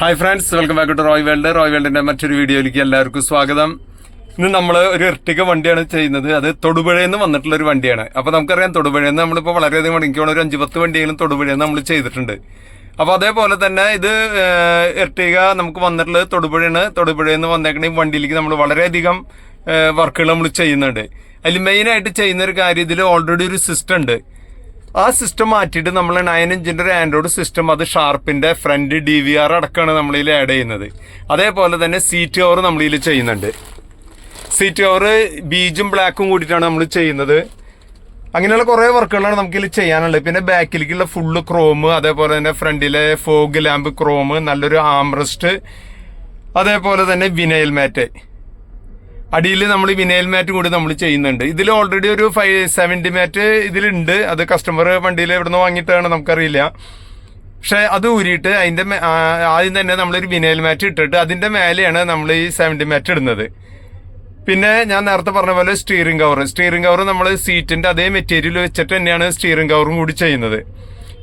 Hi friends welcome back to Roy world Roy വേൾഡിന്റെ മറ്റൊരു വീഡിയോയിലേക്ക് എല്ലാവർക്കും സ്വാഗതം. ഇന്ന് നമ്മൾ ഒരു ഇർട്ടിക വണ്ടിയാണ് ചെയ്യുന്നത്. അത് തൊടുപുഴയിൽ നിന്ന് വന്നിട്ടുള്ള ഒരു വണ്ടിയാണ്. അപ്പൊ നമുക്കറിയാം തൊടുപുഴയിൽ നിന്ന് നമ്മളിപ്പോൾ വളരെയധികം എനിക്ക് ഒരു അഞ്ചു പത്ത് വണ്ടിയെങ്കിലും തൊടുപുഴയിൽ നിന്ന് നമ്മൾ ചെയ്തിട്ടുണ്ട്. അപ്പൊ അതേപോലെ തന്നെ ഇത് ഇർട്ടിക നമുക്ക് വന്നിട്ടുള്ളത് തൊടുപുഴയാണ്. തൊടുപുഴയിൽ നിന്ന് വന്നേക്കണ ഈ വണ്ടിയിലേക്ക് നമ്മൾ വളരെയധികം വർക്കുകൾ നമ്മൾ ചെയ്യുന്നുണ്ട്. അതിൽ മെയിനായിട്ട് ചെയ്യുന്ന ഒരു കാര്യം ഇതിൽ ഓൾറെഡി ഒരു സിസ്റ്റം ഉണ്ട്. ആ സിസ്റ്റം മാറ്റിയിട്ട് നമ്മൾ നയൻ ഇഞ്ചിന്റെ ഒരു ആൻഡ്രോയിഡ് സിസ്റ്റം അത് ഷാർപ്പിന്റെ ഫ്രണ്ട് ഡി വി ആർ അടക്കമാണ് നമ്മളിൽ ആഡ് ചെയ്യുന്നത്. അതേപോലെ തന്നെ സീറ്റ് കവർ നമ്മളിൽ ചെയ്യുന്നുണ്ട്. സീറ്റ് കവർ ബീജും ബ്ലാക്കും കൂടിയിട്ടാണ് നമ്മൾ ചെയ്യുന്നത്. അങ്ങനെയുള്ള കുറേ വർക്കുകളാണ് നമുക്കിതിൽ ചെയ്യാനുള്ളത്. പിന്നെ ബാക്കിലേക്കുള്ള ഫുള്ള് ക്രോം അതേപോലെ തന്നെ ഫ്രണ്ടിലെ ഫോഗ് ലാമ്പ് ക്രോം നല്ലൊരു ആംറസ്റ്റ് അതേപോലെ തന്നെ വിനയൽ മാറ്റ് അടിയിൽ നമ്മൾ വിനയൽ മാറ്റ് കൂടി നമ്മൾ ചെയ്യുന്നുണ്ട്. ഇതിൽ ഓൾറെഡി ഒരു ഫൈവ് സെവന്റി മാറ്റ് ഇതിലുണ്ട്. അത് കസ്റ്റമർ വണ്ടിയിൽ എവിടെ നിന്ന് വാങ്ങിയിട്ടാണ് നമുക്കറിയില്ല. പക്ഷെ അത് ഊരിയിട്ട് അതിന്റെ ആദ്യം തന്നെ നമ്മളൊരു വിനയൽ മാറ്റ് ഇട്ടിട്ട് അതിന്റെ മേലെയാണ് നമ്മൾ ഈ സെവന്റി മാറ്റ് ഇടുന്നത്. പിന്നെ ഞാൻ നേരത്തെ പറഞ്ഞ പോലെ സ്റ്റിയറിംഗ് കവർ സ്റ്റിയറിംഗ് കവർ നമ്മൾ സീറ്റിന്റെ അതേ മെറ്റീരിയൽ വെച്ചിട്ട് തന്നെയാണ് സ്റ്റിയറിംഗ് കവറും കൂടി ചെയ്യുന്നത്.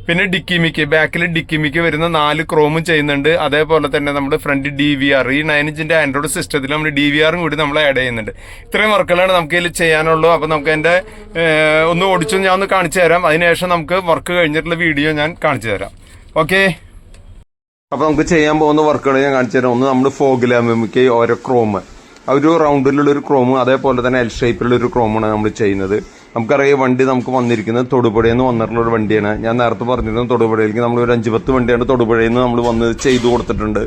പിന്നെ ഡിക്കിമിക്ക് ബാക്കിൽ ഡിക്കിമിക്ക് വരുന്ന നാല് ക്രോമും ചെയ്യുന്നുണ്ട്. അതേപോലെ തന്നെ നമ്മുടെ ഫ്രണ്ട് ഡി വി ആർ ഈ നയൻ ഇഞ്ചിന്റെ ആൻഡ്രോയിഡ് സിസ്റ്റത്തിൽ നമ്മൾ ഡി വി ആറും കൂടി നമ്മൾ ആഡ് ചെയ്യുന്നുണ്ട്. ഇത്രയും വർക്കുകളാണ് നമുക്ക് ഇതിൽ ചെയ്യാനുള്ളൂ. അപ്പൊ നമുക്ക് എന്റെ ഒന്ന് ഓടിച്ചു ഞാൻ ഒന്ന് കാണിച്ചു തരാം. അതിനുശേഷം നമുക്ക് വർക്ക് കഴിഞ്ഞിട്ടുള്ള വീഡിയോ ഞാൻ കാണിച്ചു തരാം. ഓക്കെ? അപ്പൊ നമുക്ക് ചെയ്യാൻ പോകുന്ന വർക്കുകൾ ഞാൻ കാണിച്ചു തരാം. ഒന്ന് നമ്മൾ ഫോഗ് ലാമ്പിക്ക് ഓരോ ക്രോം ആ ഒരു റൗണ്ടിലുള്ള ഒരു ക്രോം അതേപോലെ തന്നെ എൽ ഷേപ്പിലുള്ള ഒരു ക്രോമാണ് നമ്മൾ ചെയ്യുന്നത്. നമുക്കറിയാം വണ്ടി നമുക്ക് വന്നിരിക്കുന്നത് തൊടുപുഴയിൽ നിന്ന് വന്നിട്ടുള്ള ഒരു വണ്ടിയാണ്. ഞാൻ നേരത്തെ പറഞ്ഞിരുന്നു തൊടുപുഴയിലേക്ക് നമ്മൾ ഒരു അഞ്ച് പത്ത് വണ്ടിയാണ് തൊടുപുഴയിൽ നിന്ന് നമ്മൾ വന്ന് ചെയ്തു കൊടുത്തിട്ടുണ്ട്.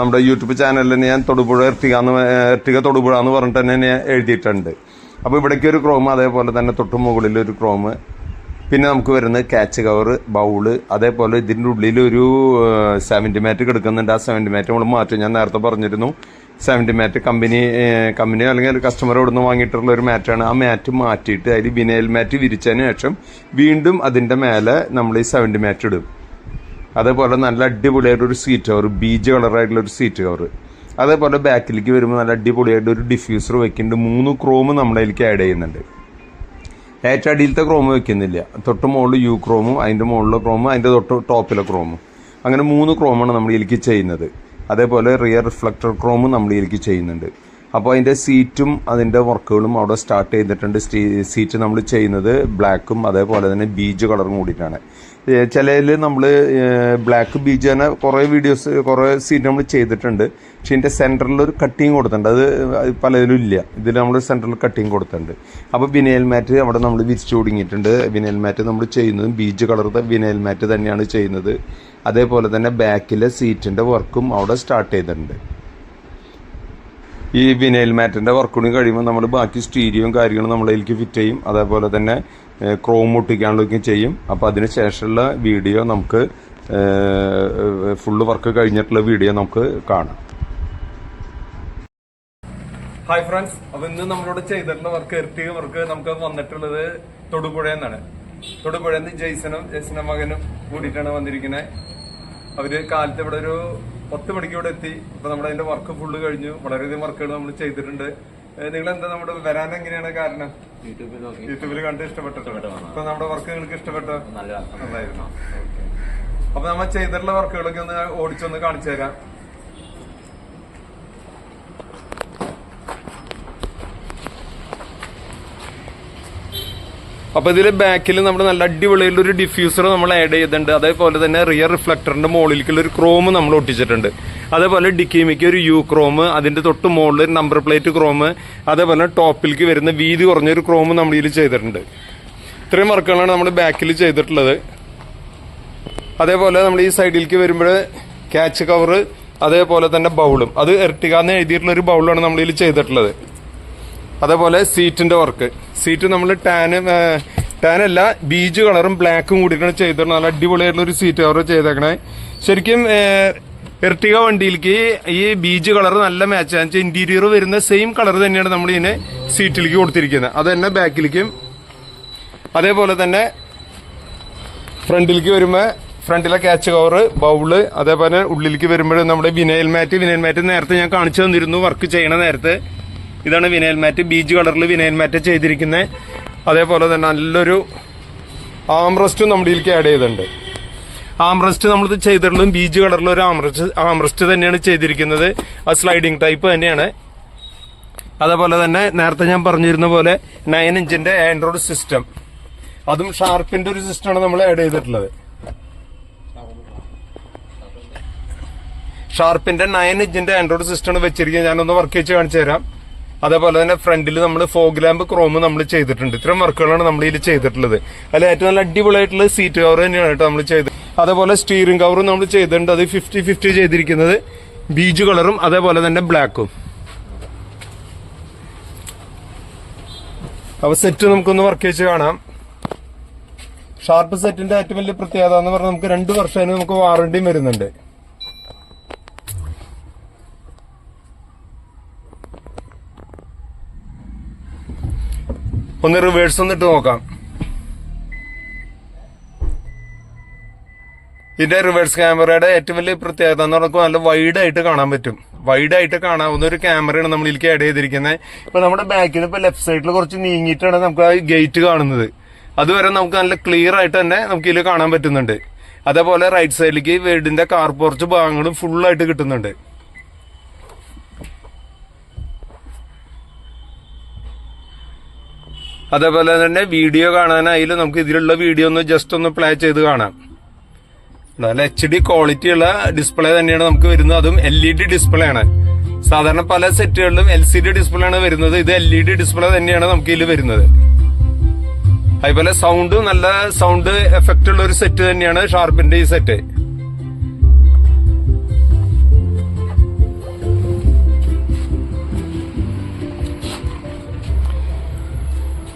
നമ്മുടെ യൂട്യൂബ് ചാനലിൽ തന്നെ ഞാൻ തൊടുപുഴ എർട്ടിക എന്ന് എർട്ടിക തൊടുപുഴ എന്ന് പറഞ്ഞിട്ട് തന്നെ ഞാൻ എഴുതിയിട്ടുണ്ട്. അപ്പോൾ ഇവിടേക്ക് ഒരു ക്രോം അതേപോലെ തന്നെ തൊട്ട് മുകളിൽ ഒരു ക്രോം പിന്നെ നമുക്ക് വരുന്നത് ക്യാച്ച് കവർ ബൗൾ അതേപോലെ ഇതിന്റെ ഉള്ളിൽ ഒരു സെവന്റി മാറ്റ് കിടക്കുന്നുണ്ട്. ആ സെവന്റി മാറ്റ് നമ്മൾ മാറ്റും. ഞാൻ നേരത്തെ പറഞ്ഞിരുന്നു. സെവന്റി മാറ്റ് കമ്പനി കമ്പനി അല്ലെങ്കിൽ ഒരു കസ്റ്റമർ അവിടെ നിന്ന് വാങ്ങിയിട്ടുള്ള ഒരു മാറ്റാണ് ആ മാറ്റ് മാറ്റിയിട്ട് അതിൽ വിനയൽ മാറ്റ് വിരിച്ചതിന് ശേഷം വീണ്ടും അതിന്റെ മേലെ നമ്മൾ ഈ സെവന്റി മാറ്റ് ഇടും. അതേപോലെ നല്ല അടിപൊളിയായിട്ടൊരു സീറ്റ് കവർ ബീജ് കളറായിട്ടുള്ള ഒരു സീറ്റ് കവർ അതേപോലെ ബാക്കിലേക്ക് വരുമ്പോൾ നല്ല അടിപൊളിയായിട്ട് ഒരു ഡിഫ്യൂസർ വെക്കുന്നുണ്ട് മൂന്ന് ക്രോം നമ്മുടെ അതിലേക്ക് ആഡ് ചെയ്യുന്നുണ്ട്. ഏറ്റവും അടിയിലത്തെ ക്രോം വെക്കുന്നില്ല. തൊട്ട് മുകളിൽ യു ക്രോമും അതിന്റെ മുകളിലെ ക്രോമും അതിന്റെ തൊട്ട് ടോപ്പിലെ ക്രോമും അങ്ങനെ മൂന്ന് ക്രോമാണ് നമ്മൾ ഇതിലേക്ക് ചെയ്യുന്നത്. അതേപോലെ റിയർ റിഫ്ലക്ടർ ക്രോമും നമ്മൾ ഇതിലേക്ക് ചെയ്യുന്നുണ്ട്. അപ്പോൾ അതിന്റെ സീറ്റും അതിന്റെ വർക്കുകളും അവിടെ സ്റ്റാർട്ട് ചെയ്തിട്ടുണ്ട്. സീറ്റ് നമ്മൾ ചെയ്യുന്നത് ബ്ലാക്കും അതേപോലെ തന്നെ ബീജ് കളറും കൂടിയിട്ടാണ്. ചിലതിൽ നമ്മൾ ബ്ലാക്ക് ബീജ് തന്നെ കുറേ വീഡിയോസ് കുറേ സീറ്റ് നമ്മൾ ചെയ്തിട്ടുണ്ട്. പക്ഷേ ഇതിന്റെ സെന്ററിൽ ഒരു കട്ടിങ് കൊടുത്തിട്ടുണ്ട്. അത് അത് പലതിലും ഇല്ല. ഇതിൽ നമ്മൾ സെന്ററിൽ കട്ടിങ് കൊടുത്തിട്ടുണ്ട്. അപ്പോൾ വിനയൽ മാറ്റ് അവിടെ നമ്മൾ വിരിച്ചു തുടങ്ങിയിട്ടുണ്ട് വിനയൽ മാറ്റ് നമ്മൾ ചെയ്യുന്നതും ബീജ് കളർ വിനയൽ മാറ്റ് തന്നെയാണ് ചെയ്യുന്നത്. അതേപോലെ തന്നെ ബാക്കിലെ സീറ്റിന്റെ വർക്കും അവിടെ സ്റ്റാർട്ട് ചെയ്തിട്ടുണ്ട്. ഈ വിനൈൽ മാറ്റിന്റെ വർക്കുകൂടി കഴിയുമ്പോൾ നമ്മൾ ബാക്കി സ്റ്റീരിയോയും കാര്യങ്ങളും നമ്മളതിലേക്ക് ഫിറ്റ് ചെയ്യും. അതേപോലെ തന്നെ ക്രോം ഒട്ടിക്കാനുള്ളതൊക്കെ ചെയ്യും. അപ്പോൾ അതിന് ശേഷമുള്ള വീഡിയോ നമുക്ക് ഫുള്ള് വർക്ക് കഴിഞ്ഞിട്ടുള്ള വീഡിയോ നമുക്ക് കാണാം. ഹായ് ഫ്രണ്ട്സ് അപ്പൊ ഇന്ന് നമ്മളോട് ചെയ്തിട്ടുള്ള വർക്ക് ഇരട്ടിക വർക്ക് നമുക്ക് വന്നിട്ടുള്ളത് തൊടുപുഴ എന്നാണ് തൊടുപുഴ നിന്ന് ജയ്സനും ജയ്സന മകനും കൂടിയിട്ടാണ് വന്നിരിക്കുന്നത് അവർ കാലത്ത് ഇവിടെ ഒരു പത്ത് മണിക്ക് ഇവിടെ എത്തി. ഇപ്പൊ നമ്മുടെ അതിന്റെ വർക്ക് ഫുള്ള് കഴിഞ്ഞു. വളരെയധികം വർക്കുകൾ നമ്മൾ ചെയ്തിട്ടുണ്ട്. നിങ്ങൾ എന്താ നമ്മുടെ വരാൻ എങ്ങനെയാണ് കാരണം? യൂട്യൂബിൽ കണ്ട് ഇഷ്ടപ്പെട്ടിട്ടുണ്ട് അപ്പൊ നമ്മുടെ വർക്ക് നിങ്ങൾക്ക് ഇഷ്ടപ്പെട്ടോ? അപ്പൊ നമ്മൾ ചെയ്തിട്ടുള്ള വർക്കുകളൊക്കെ ഒന്ന് ഓടിച്ചൊന്ന് കാണിച്ചു തരാം. അപ്പൊ ഇതിൽ ബാക്കിൽ നമ്മൾ നല്ല അടിപൊളിയുള്ള ഒരു ഡിഫ്യൂസർ നമ്മൾ ആഡ് ചെയ്തിട്ടുണ്ട്. അതേപോലെ തന്നെ റിയർ റിഫ്ലക്ടറിന്റെ മുകളിലേക്കുള്ള ഒരു ക്രോം നമ്മൾ ഒട്ടിച്ചിട്ടുണ്ട്. അതേപോലെ ഡിക്കിമിക്ക് ഒരു യു ക്രോം അതിന്റെ തൊട്ട് മുകളിൽ ഒരു നമ്പർ പ്ലേറ്റ് ക്രോം അതേപോലെ ടോപ്പിലേക്ക് വരുന്ന വീതി കുറഞ്ഞൊരു ക്രോം നമ്മൾ ഇതിൽ ചെയ്തിട്ടുണ്ട്. ഇത്രയും വർക്കുകളാണ് നമ്മൾ ബാക്കിൽ ചെയ്തിട്ടുള്ളത്. അതേപോലെ നമ്മൾ ഈ സൈഡിലേക്ക് വരുമ്പോൾ ക്യാച്ച് കവർ അതേപോലെ തന്നെ ബൗളും. അത് എർട്ടികാന്ന് എഴുതിയിട്ടുള്ള ഒരു ബൗളാണ് നമ്മൾ ഇതിൽ ചെയ്തിട്ടുള്ളത്. അതേപോലെ സീറ്റിന്റെ വർക്ക് സീറ്റ് നമ്മൾ ടാന് ടാൻ അല്ല ബീജ് കളറും ബ്ലാക്കും കൂടിയിട്ടാണ് ചെയ്തിരുന്നത്. നല്ല അടിപൊളിയായിട്ടുള്ള ഒരു സീറ്റ് കവർ ചെയ്തേക്കണേ. ശരിക്കും എർട്ടിക വണ്ടിയിലേക്ക് ഈ ബീജ് കളർ നല്ല മാച്ച് ആണ്. ഇന്റീരിയർ വരുന്ന സെയിം കളർ തന്നെയാണ് നമ്മൾ ഇതിനെ സീറ്റിലേക്ക് കൊടുത്തിരിക്കുന്നത്. അത് തന്നെ ബാക്കിലേക്കും അതേപോലെ തന്നെ ഫ്രണ്ടിലേക്ക് വരുമ്പോൾ ഫ്രണ്ടിലെ ക്യാച്ച് കവർ ബൗൾ അതേപോലെ ഉള്ളിലേക്ക് വരുമ്പോഴും നമ്മുടെ വിനയൽ മാറ്റ് വിനയൽ മാറ്റ് നേരത്തെ ഞാൻ കാണിച്ചു തന്നിരുന്നു വർക്ക് ചെയ്യണ നേരത്തെ. ഇതാണ് വിനയൽ മാറ്റ്. ബീജ് കളറിൽ വിനയൽ മാറ്റ് ചെയ്തിരിക്കുന്നത് അതേപോലെ തന്നെ നല്ലൊരു ആംറസ്റ്റും നമ്മുടെ ഇതിലേക്ക് ആഡ് ചെയ്തിട്ടുണ്ട്. ആംറസ്റ്റ് നമ്മൾ ചെയ്തിട്ടുള്ളതും ബീജ് കളറിലുള്ള ഒരു ആംറസ്റ്റ് ആംറസ്റ്റ് തന്നെയാണ് ചെയ്തിരിക്കുന്നത്. ആ സ്ലൈഡിങ് ടൈപ്പ് തന്നെയാണ്. അതേപോലെ തന്നെ നേരത്തെ ഞാൻ പറഞ്ഞിരുന്ന പോലെ നയൻ ഇഞ്ചിന്റെ ആൻഡ്രോയിഡ് സിസ്റ്റം അതും ഷാർപ്പിന്റെ ഒരു സിസ്റ്റമാണ് നമ്മൾ ആഡ് ചെയ്തിട്ടുള്ളത്. ഷാർപ്പിന്റെ നയൻ ഇഞ്ചിന്റെ ആൻഡ്രോയിഡ് സിസ്റ്റമാണ് വെച്ചിരിക്കുന്നത്. ഞാനൊന്ന് വർക്ക് ചെയ്ത് കാണിച്ചു തരാം. അതേപോലെ തന്നെ ഫ്രണ്ടിൽ നമ്മൾ ഫോഗ് ലാമ്പ് ക്രോമ് നമ്മൾ ചെയ്തിട്ടുണ്ട്. ഇത്രയും വർക്കുകളാണ് നമ്മൾ ഇതിൽ ചെയ്തിട്ടുള്ളത്. അതിൽ ഏറ്റവും നല്ല അടിപൊളിയായിട്ടുള്ള സീറ്റ് കവർ തന്നെയാണ് കേട്ടോ നമ്മൾ ചെയ്തത് അതേപോലെ സ്റ്റീറിംഗ് കവറും നമ്മൾ ചെയ്തിട്ടുണ്ട്. അത് ഫിഫ്റ്റി ഫിഫ്റ്റി ചെയ്തിരിക്കുന്നത് ബീജ് കളറും അതേപോലെ തന്നെ ബ്ലാക്കും അപ്പൊ സെറ്റ് നമുക്കൊന്ന് വർക്ക് ചെയ്ത് കാണാം. ഷാർപ്പ് സെറ്റിന്റെ ഏറ്റവും വലിയ പ്രത്യേകത എന്ന് പറഞ്ഞാൽ നമുക്ക് രണ്ട് വർഷം നമുക്ക് വാറണ്ടിയും വരുന്നുണ്ട്. ഒന്ന് റിവേഴ്സ് ഒന്ന് ഇട്ട് നോക്കാം. ഇതിന്റെ റിവേഴ്സ് ക്യാമറയുടെ ഏറ്റവും വലിയ പ്രത്യേകത എന്ന് പറഞ്ഞാൽ നല്ല വൈഡ് ആയിട്ട് കാണാൻ പറ്റും. വൈഡ് ആയിട്ട് കാണാവുന്ന ഒരു ക്യാമറയാണ് നമ്മൾ ഇതിലേക്ക് ആഡ് ചെയ്തിരിക്കുന്നത് ഇപ്പൊ നമ്മുടെ ബാക്കിൽ ഇപ്പൊ ലെഫ്റ്റ് സൈഡിൽ കുറച്ച് നീങ്ങിയിട്ടാണ് നമുക്ക് ആ ഗേറ്റ് കാണുന്നത്. അതുവരെ നമുക്ക് നല്ല ക്ലിയർ ആയിട്ട് തന്നെ നമുക്ക് ഇതിൽ കാണാൻ പറ്റുന്നുണ്ട്. അതേപോലെ റൈറ്റ് സൈഡിലേക്ക് വീടിന്റെ കാർ പോർച്ച് ഭാഗങ്ങളും ഫുൾ ആയിട്ട് കിട്ടുന്നുണ്ട്. അതേപോലെ തന്നെ വീഡിയോ കാണാനായാലും നമുക്ക് ഇതിലുള്ള വീഡിയോ ഒന്ന് ജസ്റ്റ് ഒന്ന് പ്ലേ ചെയ്ത് കാണാം. നല്ല എച്ച് ഡി ക്വാളിറ്റി ഉള്ള ഡിസ്പ്ലേ തന്നെയാണ് നമുക്ക് വരുന്നത്. അതും എൽ ഇ ഡി ഡിസ്പ്ലേ ആണ്. സാധാരണ പല സെറ്റുകളിലും എൽ സി ഡി ഡിസ്പ്ലേ ആണ് വരുന്നത്. ഇത് എൽ ഇ ഡി ഡിസ്പ്ലേ തന്നെയാണ് നമുക്ക് ഇതിൽ വരുന്നത്. അതുപോലെ സൗണ്ട് നല്ല സൗണ്ട് എഫക്റ്റ് ഉള്ള ഒരു സെറ്റ് തന്നെയാണ് ഷാർപ്പിന്റെ ഈ സെറ്റ്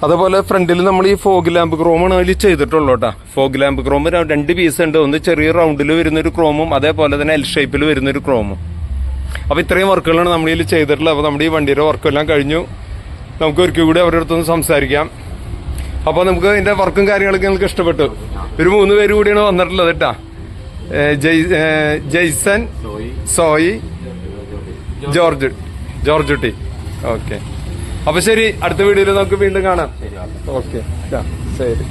അതുപോലെ ഫ്രണ്ടിൽ നമ്മൾ ഈ ഫോഗ് ലാമ്പ് ക്രോമാണ് അതിൽ ചെയ്തിട്ടുള്ളൂ കേട്ടോ ഫോഗ് ലാമ്പ് ക്രോം രണ്ട് പീസ് ഉണ്ട്. ഒന്ന് ചെറിയ റൗണ്ടിൽ വരുന്നൊരു ക്രോമും അതേപോലെ തന്നെ എൽ ഷേപ്പിൽ വരുന്നൊരു ക്രോമും അപ്പോൾ ഇത്രയും വർക്കുകളാണ് നമ്മൾ ഇതിൽ ചെയ്തിട്ടുള്ളത്. അപ്പോൾ നമ്മുടെ ഈ വണ്ടിയുടെ വർക്കെല്ലാം കഴിഞ്ഞു. നമുക്ക് ഒരിക്കൽ കൂടി അവരുടെ അടുത്തൊന്ന് സംസാരിക്കാം. അപ്പോൾ നമുക്ക് ഇതിന്റെ വർക്കും കാര്യങ്ങളൊക്കെ നിങ്ങൾക്ക് ഇഷ്ടപ്പെട്ടു. ഒരു മൂന്ന് പേര് കൂടിയാണ് വന്നിട്ടുള്ളത് കേട്ടാ Jason Soy George George Kutty. Okay. അപ്പൊ ശരി അടുത്ത വീഡിയോയിൽ നമുക്ക് വീണ്ടും കാണാം. ഓക്കെ. ശരി.